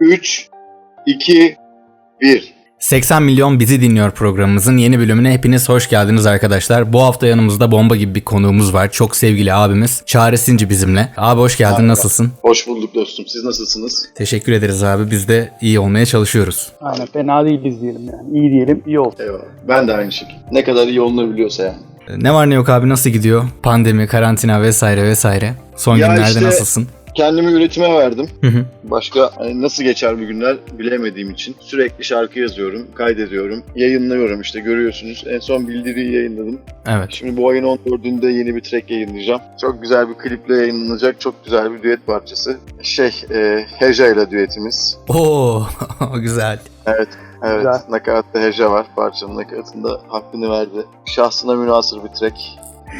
3, 2, 1. 80 milyon bizi dinliyor programımızın yeni bölümüne hepiniz hoş geldiniz arkadaşlar. Bu hafta yanımızda bomba gibi bir konuğumuz var. Çok sevgili abimiz Çağrı Sinci bizimle. Abi hoş geldin Merhaba. nasılsın? Hoş bulduk dostum. Siz nasılsınız? Teşekkür ederiz abi. Biz de iyi olmaya çalışıyoruz. Aynen fena değiliz diyelim yani. İyi diyelim, iyi olsun. Eyvallah. Ben de aynı şekilde. Ne kadar iyi olunabiliyorsa yani. Ne var ne yok abi nasıl gidiyor? Pandemi, karantina vesaire vesaire. Son Ya günlerde işte- nasılsın? Kendimi üretime verdim. Hı hı. Başka hani nasıl geçer bu günler bilemediğim için sürekli şarkı yazıyorum, kaydediyorum, yayınlıyorum işte görüyorsunuz. En son bildiriyi yayınladım. Evet. Şimdi bu ayın 14'ünde yeni bir track yayınlayacağım. Çok güzel bir kliple yayınlanacak, çok güzel bir düet parçası. Şey, e, Heja ile düetimiz. Oo güzel. Evet, Güzel. nakaratta Heja var. Parçanın nakaratında hakkını verdi. Şahsına münasır bir track.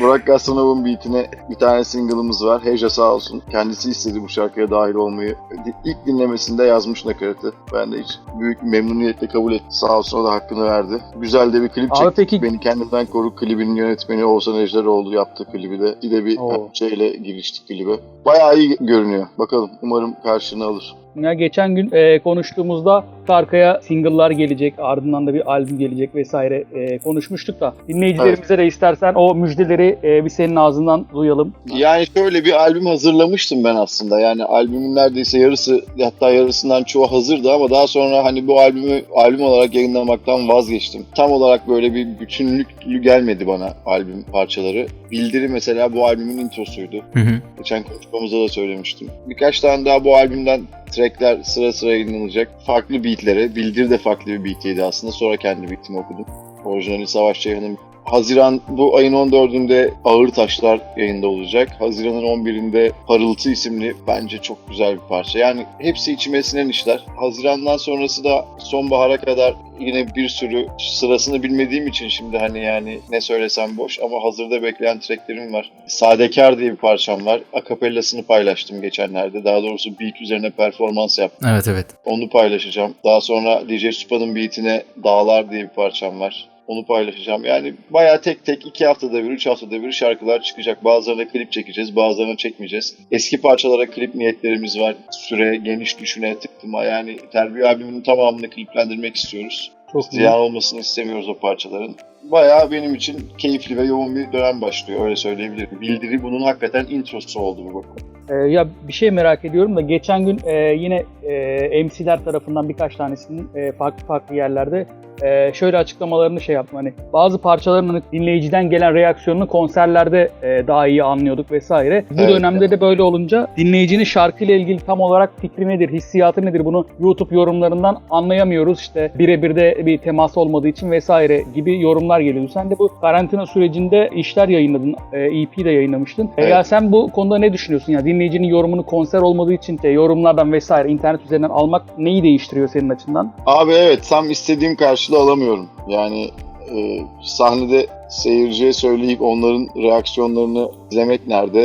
Burak Gastanov'un beatine bir tane single'ımız var. Heja sağ olsun. Kendisi istedi bu şarkıya dahil olmayı. İlk dinlemesinde yazmış nakaratı. Ben de hiç büyük memnuniyetle kabul ettim. Sağ olsun o da hakkını verdi. Güzel de bir klip Abi çektik. peki- Beni kendimden koru klibinin yönetmeni Oğuzhan Ejderoğlu yaptı klibi de. Bir de bir Oo. şeyle giriştik klibe. Bayağı iyi görünüyor. Bakalım umarım karşılığını alır. Ya geçen gün e, konuştuğumuzda arkaya single'lar gelecek, ardından da bir albüm gelecek vesaire e, konuşmuştuk da dinleyicilerimize de istersen o müjdeleri e, bir senin ağzından duyalım. Yani şöyle bir albüm hazırlamıştım ben aslında. Yani albümün neredeyse yarısı hatta yarısından çoğu hazırdı ama daha sonra hani bu albümü albüm olarak yayınlamaktan vazgeçtim. Tam olarak böyle bir bütünlüklü gelmedi bana albüm parçaları. Bildiri mesela bu albümün introsuydu. Hı hı. Geçen konuşmamızda da söylemiştim. Birkaç tane daha bu albümden trackler sıra sıra yayınlanacak. Farklı beatlere. Bildiri de farklı bir beatiydi aslında. Sonra kendi beatimi okudum. Orijinali Savaş Ceyhan'ın Haziran bu ayın 14'ünde Ağır Taşlar yayında olacak. Haziran'ın 11'inde Parıltı isimli bence çok güzel bir parça. Yani hepsi içime sinen işler. Haziran'dan sonrası da sonbahara kadar yine bir sürü sırasını bilmediğim için şimdi hani yani ne söylesem boş ama hazırda bekleyen tracklerim var. Sadekar diye bir parçam var. Akapellasını paylaştım geçenlerde. Daha doğrusu beat üzerine performans yaptım. Evet evet. Onu paylaşacağım. Daha sonra DJ Supa'nın beatine Dağlar diye bir parçam var. Onu paylaşacağım. Yani bayağı tek tek iki haftada bir, üç haftada bir şarkılar çıkacak. Bazılarına klip çekeceğiz, bazılarına çekmeyeceğiz. Eski parçalara klip niyetlerimiz var. Süre geniş düşüne tıktıma. Yani terbiye albümünün tamamını kliplendirmek istiyoruz. Çok. Ziyan olmasını istemiyoruz o parçaların. Bayağı benim için keyifli ve yoğun bir dönem başlıyor öyle söyleyebilirim. Bildiri bunun hakikaten introsu oldu bu bakın. E, ya bir şey merak ediyorum da geçen gün e, yine e, MC'ler tarafından birkaç tanesinin e, farklı farklı yerlerde e, şöyle açıklamalarını şey yaptım hani bazı parçaların hani dinleyiciden gelen reaksiyonunu konserlerde e, daha iyi anlıyorduk vesaire. Bu Evet. dönemde de böyle olunca dinleyicinin şarkıyla ilgili tam olarak fikri nedir, hissiyatı nedir bunu YouTube yorumlarından anlayamıyoruz. İşte birebir de bir temas olmadığı için vesaire gibi yorumlar geliyor. Sen de bu karantina sürecinde işler yayınladın, e, EP de yayınlamıştın. E, Evet. ya sen bu konuda ne düşünüyorsun? Ya dinleyicinin yorumunu konser olmadığı için de yorumlardan vesaire internet üzerinden almak neyi değiştiriyor senin açından? Abi evet tam istediğim karşılığı alamıyorum. Yani e, sahnede seyirciye söyleyip onların reaksiyonlarını izlemek nerede,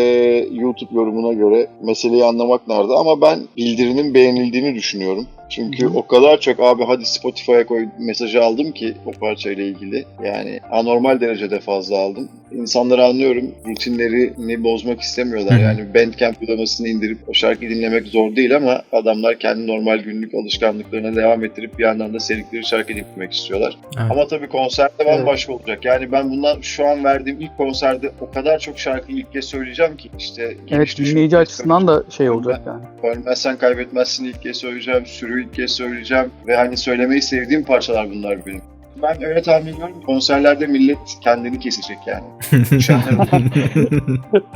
YouTube yorumuna göre meseleyi anlamak nerede ama ben bildirinin beğenildiğini düşünüyorum. Çünkü Hı o kadar çok abi hadi Spotify'a koy mesajı aldım ki o parçayla ilgili. Yani anormal derecede fazla aldım. İnsanları anlıyorum. Rutinlerini bozmak istemiyorlar. Yani Bandcamp uygulamasını indirip o şarkıyı dinlemek zor değil ama adamlar kendi normal günlük alışkanlıklarına devam ettirip bir yandan da sevdikleri şarkı dinlemek istiyorlar. Evet. Ama tabii konserde bambaşka olacak. Yani ben bundan şu an verdiğim ilk konserde o kadar çok şarkıyı ilk kez söyleyeceğim ki işte Evet dinleyici açısından da şey olacak yani. Ölmezsen kaybetmezsin ilk kez söyleyeceğim, sürü ilk kez söyleyeceğim ve hani söylemeyi sevdiğim parçalar bunlar benim. Ben öyle tahmin ediyorum konserlerde millet kendini kesecek yani.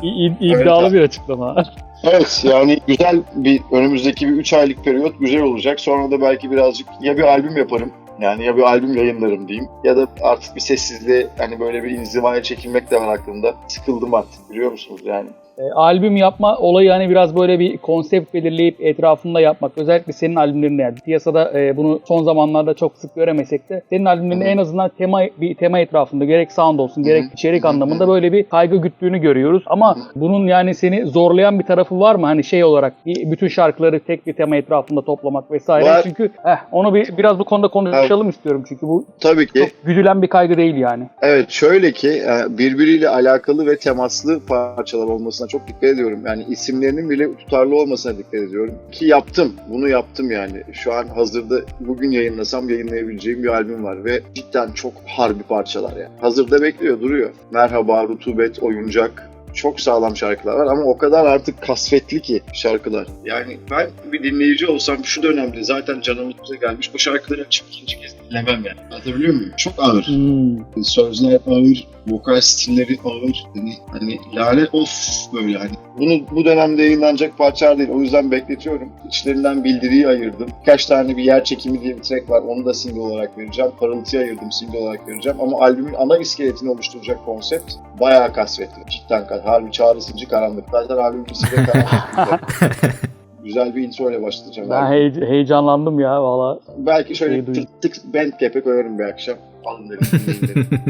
İ- iddialı bir açıklama. evet yani güzel bir önümüzdeki bir 3 aylık periyot güzel olacak. Sonra da belki birazcık ya bir albüm yaparım yani ya bir albüm yayınlarım diyeyim ya da artık bir sessizliğe hani böyle bir inzivaya çekilmek de var aklımda. Sıkıldım artık biliyor musunuz yani. E, albüm yapma olayı hani biraz böyle bir konsept belirleyip etrafında yapmak. Özellikle senin albümlerinde yani piyasada e, bunu son zamanlarda çok sık göremesek de senin albümlerinde en azından tema bir tema etrafında gerek sound olsun gerek içerik anlamında böyle bir kaygı güttüğünü görüyoruz. Ama bunun yani seni zorlayan bir tarafı var mı? Hani şey olarak bir- bütün şarkıları tek bir tema etrafında toplamak vesaire. Var. Çünkü eh, onu bir biraz bu konuda konuşalım istiyorum çünkü bu Tabii ki. çok güdülen bir kaygı değil yani. Evet şöyle ki e, birbiriyle alakalı ve temaslı parçalar olmasına çok dikkat ediyorum. Yani isimlerinin bile tutarlı olmasına dikkat ediyorum. Ki yaptım. Bunu yaptım yani. Şu an hazırda bugün yayınlasam yayınlayabileceğim bir albüm var ve cidden çok harbi parçalar yani. Hazırda bekliyor, duruyor. Merhaba, Rutubet, Oyuncak, çok sağlam şarkılar var ama o kadar artık kasvetli ki şarkılar. Yani ben bir dinleyici olsam şu dönemde zaten canımıza gelmiş bu şarkıları açıp ikinci kez dinlemem yani. Anlatabiliyor muyum? Çok ağır. Hmm. Sözler ağır, vokal stilleri ağır. Hani, hani lanet of böyle hani. Bunu bu dönemde yayınlanacak parçalar değil. O yüzden bekletiyorum. İçlerinden bildiriyi ayırdım. Birkaç tane bir yer çekimi diye bir track var. Onu da single olarak vereceğim. Parıltıya ayırdım single olarak vereceğim. Ama albümün ana iskeletini oluşturacak konsept bayağı kasvetli. Cidden kas. Harbi çağrısıcı karanlık. Zaten ismi de karanlık. Güzel bir intro ile başlayacağım. Ben heye- heyecanlandım ya valla. Belki şöyle tık tık bandcap'e koyarım bir akşam. Alın dedim.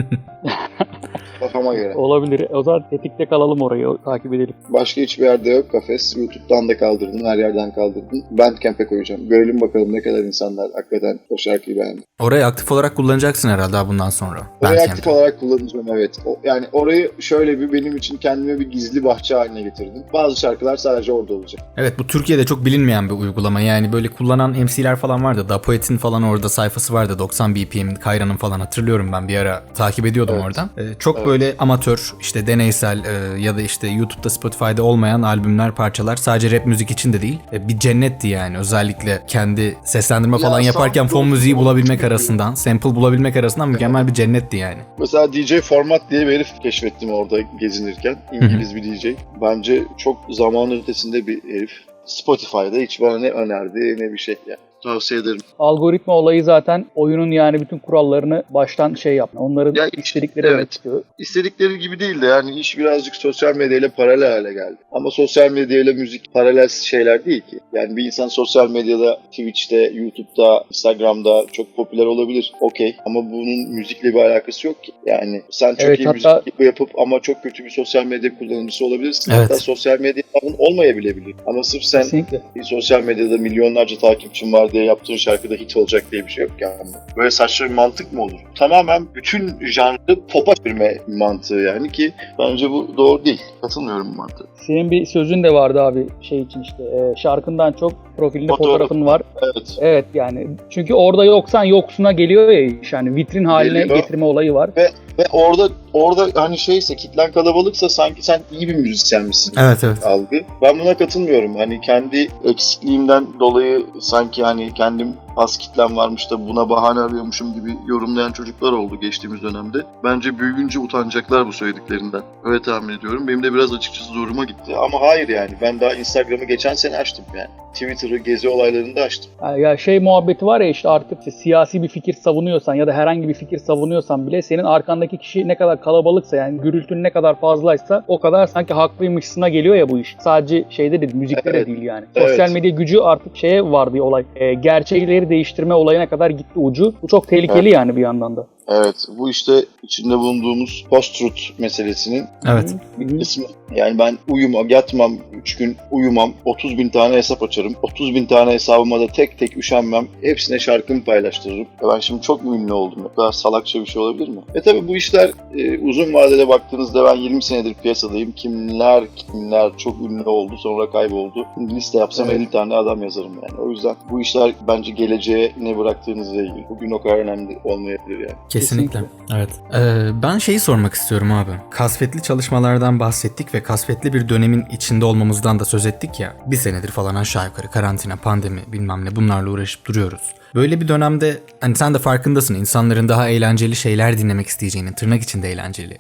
Kafama göre. Olabilir. O zaman tetikte kalalım orayı takip edelim. Başka hiçbir yerde yok kafes. YouTube'dan da kaldırdın, her yerden kaldırdın. Bandcamp'e koyacağım. Görelim bakalım ne kadar insanlar hakikaten o şarkıyı beğendi. Orayı aktif olarak kullanacaksın herhalde ha bundan sonra. Orayı aktif olarak kullanacağım evet. O- yani orayı şöyle bir benim için kendime bir gizli bahçe haline getirdim. Bazı şarkılar sadece orada olacak. Evet bu Türkiye'de çok bilinmeyen bir uygulama. Yani böyle kullanan MC'ler falan vardı. Da Poet'in falan orada sayfası vardı. 90 BPM, Kayra'nın falan hatırlıyorum ben bir ara takip ediyordum Evet. oradan. Ee, çok Evet. Böyle amatör, işte deneysel e, ya da işte YouTube'da, Spotify'da olmayan albümler, parçalar sadece rap müzik için de değil. E, bir cennetti yani. Özellikle kendi seslendirme Ya falan yaparken fon müziği bulabilmek arasından, sample bulabilmek arasından mükemmel bir cennetti yani. Mesela DJ Format diye bir herif keşfettim orada gezinirken. İngiliz bir DJ. Bence çok zamanın ötesinde bir herif. Spotify'da hiç bana ne önerdi ne bir şey yani. Tavsiye ederim. Algoritma olayı zaten oyunun yani bütün kurallarını baştan şey yapma. Onların Ya, istedikleri evet. evet. çıkıyor. İstedikleri gibi değil de yani iş birazcık sosyal medyayla paralel hale geldi. Ama sosyal medyayla müzik paralel şeyler değil ki. Yani bir insan sosyal medyada, Twitch'te, YouTube'da, Instagram'da çok popüler olabilir. Okey. Ama bunun müzikle bir alakası yok ki. Yani sen çok Evet, iyi hatta- müzik yapıp ama çok kötü bir sosyal medya kullanıcısı olabilirsin. Evet. Hatta sosyal medya olmayabilebilir. Ama sırf sen Kesinlikle. bir sosyal medyada milyonlarca takipçin var diye yaptığın şarkıda hit olacak diye bir şey yok yani. Böyle saçma bir mantık mı olur? Tamamen bütün janrı popa çevirme mantığı yani ki bence bu doğru değil. Katılmıyorum bu mantığa. Senin bir sözün de vardı abi şey için işte e, şarkından çok profilinde Fotoğraf. fotoğrafın var. Evet. Evet yani çünkü orada yoksan yoksuna geliyor ya iş yani vitrin haline Geliyor. getirme olayı var. Ve orada orada hani şeyse kitlen kalabalıksa sanki sen iyi bir müzisyenmişsin. Evet evet. algı. Ben buna katılmıyorum. Hani kendi eksikliğimden dolayı sanki hani kendim az kitlem varmış da buna bahane arıyormuşum gibi yorumlayan çocuklar oldu geçtiğimiz dönemde. Bence büyüyünce utanacaklar bu söylediklerinden. Öyle tahmin ediyorum. Benim de biraz açıkçası zoruma gitti. Ama hayır yani. Ben daha Instagram'ı geçen sene açtım yani. Twitter'ı gezi olaylarında açtım. Ya şey muhabbeti var ya işte artık işte siyasi bir fikir savunuyorsan ya da herhangi bir fikir savunuyorsan bile senin arkandaki kişi ne kadar kalabalıksa yani gürültün ne kadar fazlaysa o kadar sanki haklıymışsına geliyor ya bu iş. Sadece şeyde değil, müzikte Evet. de değil yani. Evet. Sosyal medya gücü artık şeye vardı olay. E, gerçekleri değiştirme olayına kadar gitti ucu. Bu çok tehlikeli Evet. yani bir yandan da. Evet. Bu işte içinde bulunduğumuz post-truth meselesinin Evet. Hı. kısmı. Yani ben uyumam, yatmam, 3 gün uyumam, 30 bin tane hesap açarım. 30 bin tane hesabıma da tek tek üşenmem. Hepsine şarkımı paylaştırırım. E ben şimdi çok mu ünlü oldum? Bu kadar salakça bir şey olabilir mi? E tabi bu işler e, uzun vadede baktığınızda ben 20 senedir piyasadayım. Kimler kimler çok ünlü oldu sonra kayboldu. Şimdi liste yapsam Evet. 50 tane adam yazarım yani. O yüzden bu işler bence geleceğe ne bıraktığınızla ilgili. Bugün o kadar önemli olmayabilir yani. Kesinlikle. Evet. Ee, ben şeyi sormak istiyorum abi. Kasvetli çalışmalardan bahsettik ve kasvetli bir dönemin içinde olmamızdan da söz ettik ya. Bir senedir falan aşağı yukarı karantina, pandemi bilmem ne bunlarla uğraşıp duruyoruz. Böyle bir dönemde hani sen de farkındasın insanların daha eğlenceli şeyler dinlemek isteyeceğini tırnak içinde eğlenceli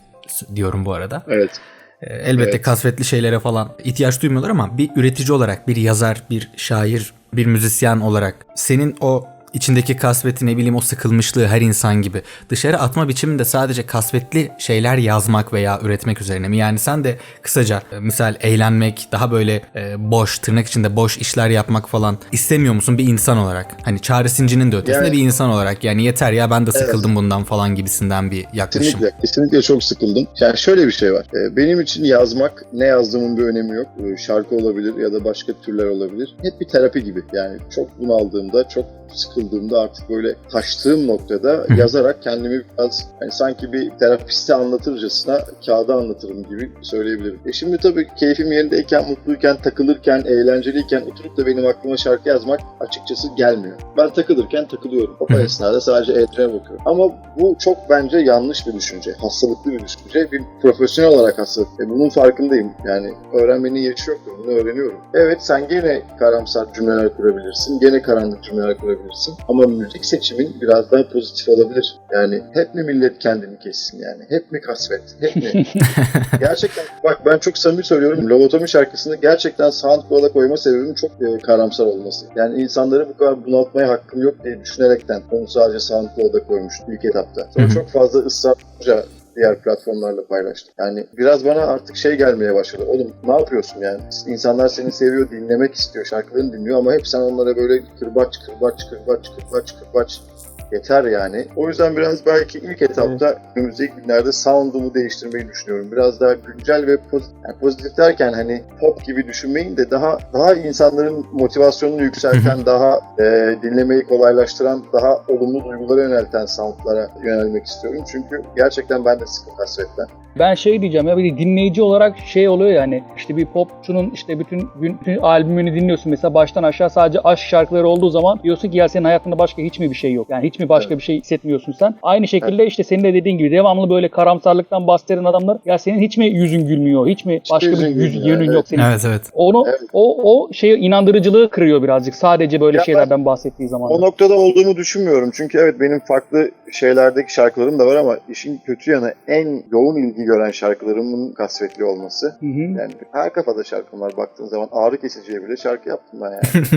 diyorum bu arada. Evet. Ee, Elbette Evet. kasvetli şeylere falan ihtiyaç duymuyorlar ama bir üretici olarak, bir yazar, bir şair, bir müzisyen olarak senin o içindeki kasveti ne bileyim o sıkılmışlığı her insan gibi dışarı atma biçiminde sadece kasvetli şeyler yazmak veya üretmek üzerine mi? Yani sen de kısaca e, misal eğlenmek, daha böyle e, boş, tırnak içinde boş işler yapmak falan istemiyor musun bir insan olarak? Hani çaresincinin de ötesinde Yani- bir insan olarak yani yeter ya ben de sıkıldım bundan falan gibisinden bir yaklaşım. Kesinlikle. Kesinlikle çok sıkıldım. Yani şöyle bir şey var. Ee, Benim için yazmak, ne yazdığımın bir önemi yok. Ee, Şarkı olabilir ya da başka türler olabilir. Hep bir terapi gibi. Yani çok bunaldığımda, çok sıkıldığımda sıkıldığımda artık böyle taştığım noktada yazarak kendimi biraz hani sanki bir terapiste anlatırcasına kağıda anlatırım gibi söyleyebilirim. E şimdi tabii keyfim yerindeyken, mutluyken, takılırken, eğlenceliyken oturup da benim aklıma şarkı yazmak açıkçası gelmiyor. Ben takılırken takılıyorum. O esnada sadece etrafına bakıyorum. Ama bu çok bence yanlış bir düşünce. Hastalıklı bir düşünce. Bir profesyonel olarak hastalık. E bunun farkındayım. Yani öğrenmenin yaşı yoktur. Bunu öğreniyorum. Evet sen gene karamsar cümleler kurabilirsin. Gene karanlık cümleler kurabilirsin. Ama müzik seçimin biraz daha pozitif olabilir. Yani hep mi millet kendini kessin yani? Hep mi kasvet? Hep mi? gerçekten bak ben çok samimi söylüyorum. Lobotomi şarkısını gerçekten SoundCloud'a koyma sebebim çok e, karamsar olması. Yani insanları bu kadar bunaltmaya hakkım yok diye düşünerekten onu sadece SoundCloud'a koymuştum ilk etapta. Sonra çok fazla ısrarca diğer platformlarla paylaştım. Yani biraz bana artık şey gelmeye başladı. Oğlum ne yapıyorsun yani? İnsanlar seni seviyor, dinlemek istiyor, şarkılarını dinliyor ama hep sen onlara böyle kırbaç, kırbaç, kırbaç, kırbaç, kırbaç yeter yani. O yüzden biraz belki ilk etapta önümüzdeki günlerde sound'umu değiştirmeyi düşünüyorum. Biraz daha güncel ve pozitif, yani pozitif derken hani pop gibi düşünmeyin de daha daha insanların motivasyonunu yükselten, daha e, dinlemeyi kolaylaştıran, daha olumlu duygulara yönelten sound'lara yönelmek istiyorum. Çünkü gerçekten ben de sıkı hasretten. Ben şey diyeceğim ya bir dinleyici olarak şey oluyor yani işte bir popçunun işte bütün, bütün albümünü dinliyorsun mesela baştan aşağı sadece aşk şarkıları olduğu zaman diyorsun ki ya senin hayatında başka hiç mi bir şey yok? Yani hiç mi başka Evet. bir şey hissetmiyorsun sen? Aynı şekilde işte senin de dediğin gibi devamlı böyle karamsarlıktan bahseden adamlar ya senin hiç mi yüzün gülmüyor? Hiç mi başka yüzün bir yüz, gülmüyor, yönün evet. yok senin? Evet evet. Onu Evet. o o şey inandırıcılığı kırıyor birazcık sadece böyle Ya şeylerden bahsettiği zaman. O noktada olduğumu düşünmüyorum. Çünkü evet benim farklı şeylerdeki şarkılarım da var ama işin kötü yanı en yoğun ilgi gören şarkılarımın kasvetli olması. Hı hı. Yani her kafada şarkım var baktığın zaman ağrı kesiciye bile şarkı yaptım ben yani.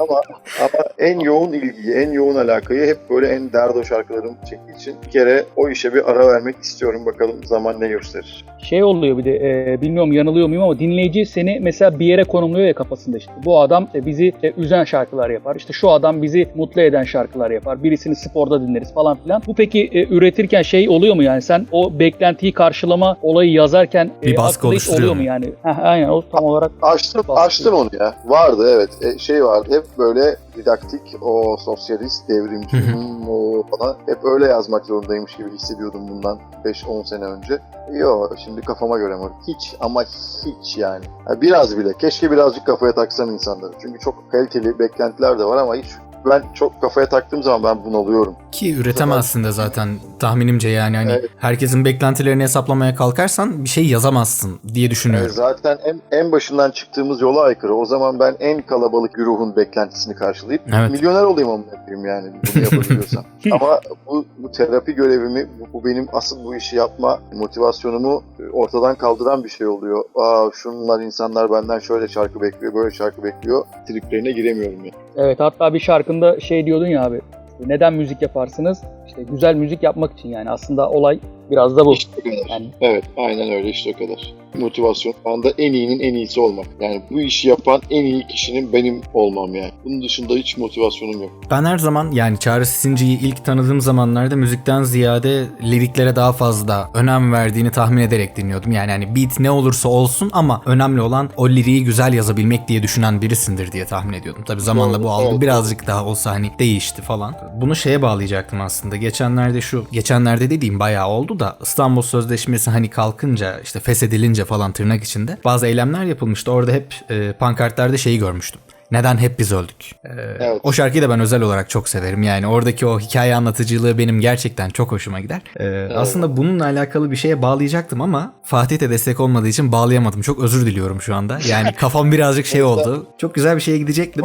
ama, ama en yoğun ilgiyi, en yoğun alakayı hep böyle en derdo şarkılarım çektiği için bir kere o işe bir ara vermek istiyorum. Bakalım zaman ne gösterir. Şey oluyor bir de e, bilmiyorum yanılıyor muyum ama dinleyici seni mesela bir yere konumluyor ya kafasında işte. Bu adam e, bizi e, üzen şarkılar yapar. İşte şu adam bizi mutlu eden şarkılar yapar. Birisini sporda dinleriz falan filan. Bu peki e, üretirken şey oluyor mu yani sen o beklentiyi karşılama olayı yazarken e, Bir baskı hiç oluşturuyor oluyor mu yani? Heh, aynen o tam olarak Açtım, Baskı. açtım onu ya. Vardı evet. E, şey vardı hep böyle didaktik, o sosyalist, devrimci hmm, o falan. Hep öyle yazmak zorundaymış gibi hissediyordum bundan 5-10 sene önce. Yok şimdi kafama göre mi? Hiç ama hiç yani. Ya biraz bile. Keşke birazcık kafaya taksam insanları. Çünkü çok kaliteli beklentiler de var ama hiç ben çok kafaya taktığım zaman ben bunalıyorum. Ki üretemezsin de zaten tahminimce yani hani Evet. herkesin beklentilerini hesaplamaya kalkarsan bir şey yazamazsın diye Yani düşünüyorum. zaten en, en başından çıktığımız yola aykırı. O zaman ben en kalabalık güruhun beklentisini karşılayıp Evet. milyoner olayım amına koyayım yani bunu yapabiliyorsam. Ama bu, bu terapi görevimi, bu, bu benim asıl bu işi yapma motivasyonumu ortadan kaldıran bir şey oluyor. Aa şunlar insanlar benden şöyle şarkı bekliyor, böyle şarkı bekliyor. Triplerine giremiyorum ya. evet hatta bir şarkında şey diyordun ya abi neden müzik yaparsınız? İşte güzel müzik yapmak için yani aslında olay biraz da bu. İşte o kadar. Yani Evet, aynen öyle işte o kadar. Motivasyon anda en iyinin en iyisi olmak. Yani bu işi yapan en iyi kişinin benim olmam yani. Bunun dışında hiç motivasyonum yok. Ben her zaman yani Çağrı Sinci'yi ilk tanıdığım zamanlarda müzikten ziyade liriklere daha fazla önem verdiğini tahmin ederek dinliyordum. Yani hani beat ne olursa olsun ama önemli olan o liriği güzel yazabilmek diye düşünen birisindir diye tahmin ediyordum. Tabii zamanla bu algı evet. birazcık daha olsa hani değişti falan. Bunu şeye bağlayacaktım aslında. Geçenlerde şu, geçenlerde dediğim bayağı oldu da İstanbul Sözleşmesi hani kalkınca işte feshedilince falan tırnak içinde bazı eylemler yapılmıştı. Orada hep e, pankartlarda şeyi görmüştüm. Neden hep biz öldük? Ee, Evet. O şarkıyı da ben özel olarak çok severim. Yani oradaki o hikaye anlatıcılığı benim gerçekten çok hoşuma gider. Ee, Aslında bununla alakalı bir şeye bağlayacaktım ama Fatih de destek olmadığı için bağlayamadım. Çok özür diliyorum şu anda. Yani kafam birazcık şey oldu. Çok güzel bir şeye gidecektim.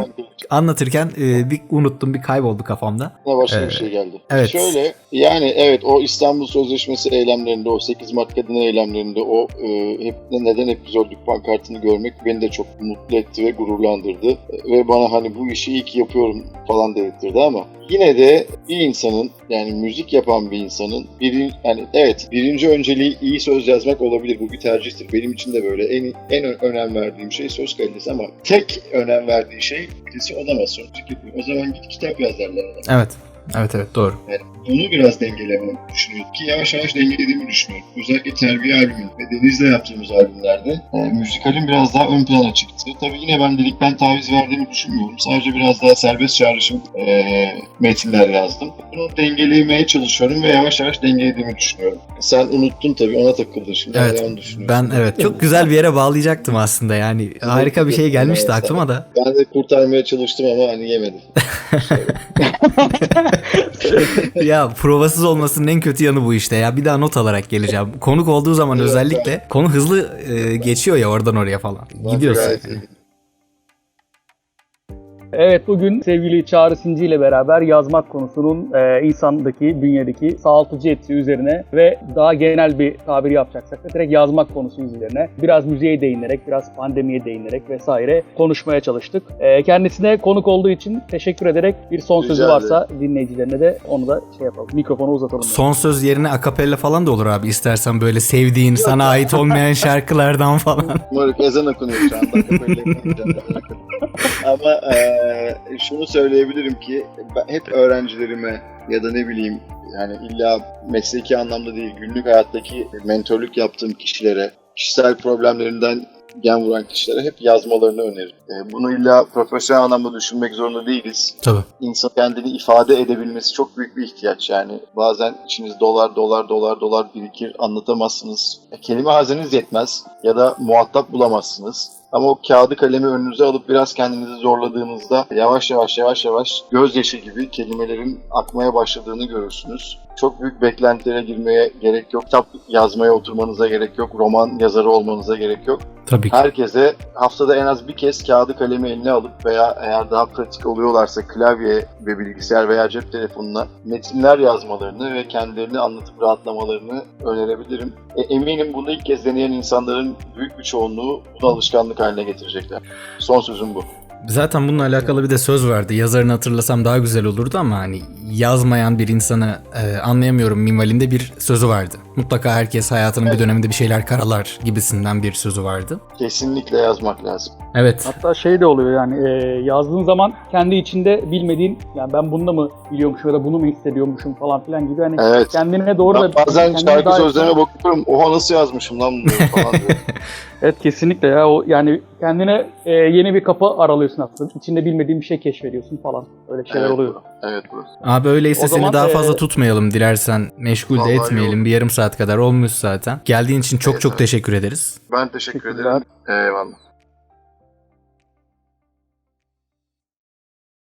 Anlatırken e, bir unuttum, bir kayboldu kafamda. Ne başka Ee, bir şey geldi. evet. Şöyle yani evet o İstanbul Sözleşmesi eylemlerinde o 8 Mart kadın eylemlerinde o e, hep neden hep biz öldük pankartını görmek beni de çok mutlu etti ve gururlandırdı. E, ve bana hani bu işi ki yapıyorum falan dedirtti ama yine de bir insanın yani müzik yapan bir insanın bir yani evet birinci önceliği iyi söz yazmak olabilir. Bu bir tercihtir. Benim için de böyle en en önem verdiğim şey söz kalitesi ama tek önem verdiği şey birisi olamaz. Müzik yapıyor. O zaman git kitap yaz derler. Evet. Evet evet doğru. Bunu biraz dengelememi düşünüyorum ki yavaş yavaş dengelediğimi düşünüyorum. Özellikle terbiye albümü ve Deniz'le yaptığımız albümlerde e, müzikalin biraz daha ön plana çıktı. Tabii yine ben dedikten taviz verdiğimi düşünmüyorum. Sadece biraz daha serbest çağrışım e, metinler yazdım. Bunu dengelemeye çalışıyorum ve yavaş yavaş dengelediğimi düşünüyorum. Sen unuttun tabii ona takıldın şimdi. Evet, onu düşünüyorum. Ben evet çok güzel bir yere bağlayacaktım aslında yani. Harika bir şey gelmişti aklıma da. Ben de kurtarmaya çalıştım ama hani yemedim. ya provasız olmasının en kötü yanı bu işte ya. Bir daha not alarak geleceğim. Konuk olduğu zaman özellikle konu hızlı e, geçiyor ya oradan oraya falan. Gidiyorsun. Evet bugün sevgili Çağrı Sinci ile beraber yazmak konusunun e, insandaki, bünyedeki sağaltıcı etki üzerine ve daha genel bir tabir yapacaksak da direkt yazmak konusu üzerine biraz müziğe değinerek, biraz pandemiye değinerek vesaire konuşmaya çalıştık. E, kendisine konuk olduğu için teşekkür ederek bir son Rica sözü varsa dinleyicilerine de onu da şey yapalım. Mikrofonu uzatalım. yani. Son söz yerine akapella falan da olur abi istersen böyle sevdiğin sana ait olmayan şarkılardan falan. Moruk ezan okunuyor şu anda. Böyle yapmayacağım. Eee, şunu söyleyebilirim ki hep öğrencilerime ya da ne bileyim yani illa mesleki anlamda değil günlük hayattaki mentorluk yaptığım kişilere kişisel problemlerinden gen vuran kişilere hep yazmalarını öneririm. Eee, bunu illa profesyonel anlamda düşünmek zorunda değiliz. Tabii. İnsan kendini ifade edebilmesi çok büyük bir ihtiyaç yani. Bazen içiniz dolar dolar dolar dolar birikir anlatamazsınız. E, kelime hazineniz yetmez ya da muhatap bulamazsınız. Ama o kağıdı kalemi önünüze alıp biraz kendinizi zorladığınızda yavaş yavaş yavaş yavaş gözyaşı gibi kelimelerin akmaya başladığını görürsünüz. Çok büyük beklentilere girmeye gerek yok. Kitap yazmaya oturmanıza gerek yok. Roman yazarı olmanıza gerek yok. Tabii ki. Herkese haftada en az bir kez kağıdı kalemi eline alıp veya eğer daha pratik oluyorlarsa klavye ve bilgisayar veya cep telefonuna metinler yazmalarını ve kendilerini anlatıp rahatlamalarını önerebilirim. E, eminim bunu ilk kez deneyen insanların büyük bir çoğunluğu bunu alışkanlık haline getirecekler. Son sözüm bu. Zaten bununla alakalı bir de söz vardı. Yazarını hatırlasam daha güzel olurdu ama hani yazmayan bir insanı e, anlayamıyorum minvalinde bir sözü vardı. Mutlaka herkes hayatının bir döneminde bir şeyler karalar gibisinden bir sözü vardı. Kesinlikle yazmak lazım. Evet. Hatta şey de oluyor yani e, yazdığın zaman kendi içinde bilmediğin yani ben bunu da mı biliyormuşum ya da bunu mu hissediyormuşum falan filan gibi hani Evet. kendine doğru Ben da bazen şarkı daha- sözlerine bakıyorum. Oha nasıl yazmışım lan bunu falan diyorum. Evet kesinlikle ya o yani kendine e, yeni bir kapı aralıyorsun aslında. İçinde bilmediğin bir şey keşfediyorsun falan. Öyle şeyler Evet, oluyor. Evet burası. Abi öyleyse O seni daha e, fazla tutmayalım dilersen. Meşgul de Vallahi etmeyelim. yok. Bir yarım saat kadar olmuş zaten. Geldiğin için çok Evet, çok evet. teşekkür ederiz. Ben teşekkür ederim. Eyvallah.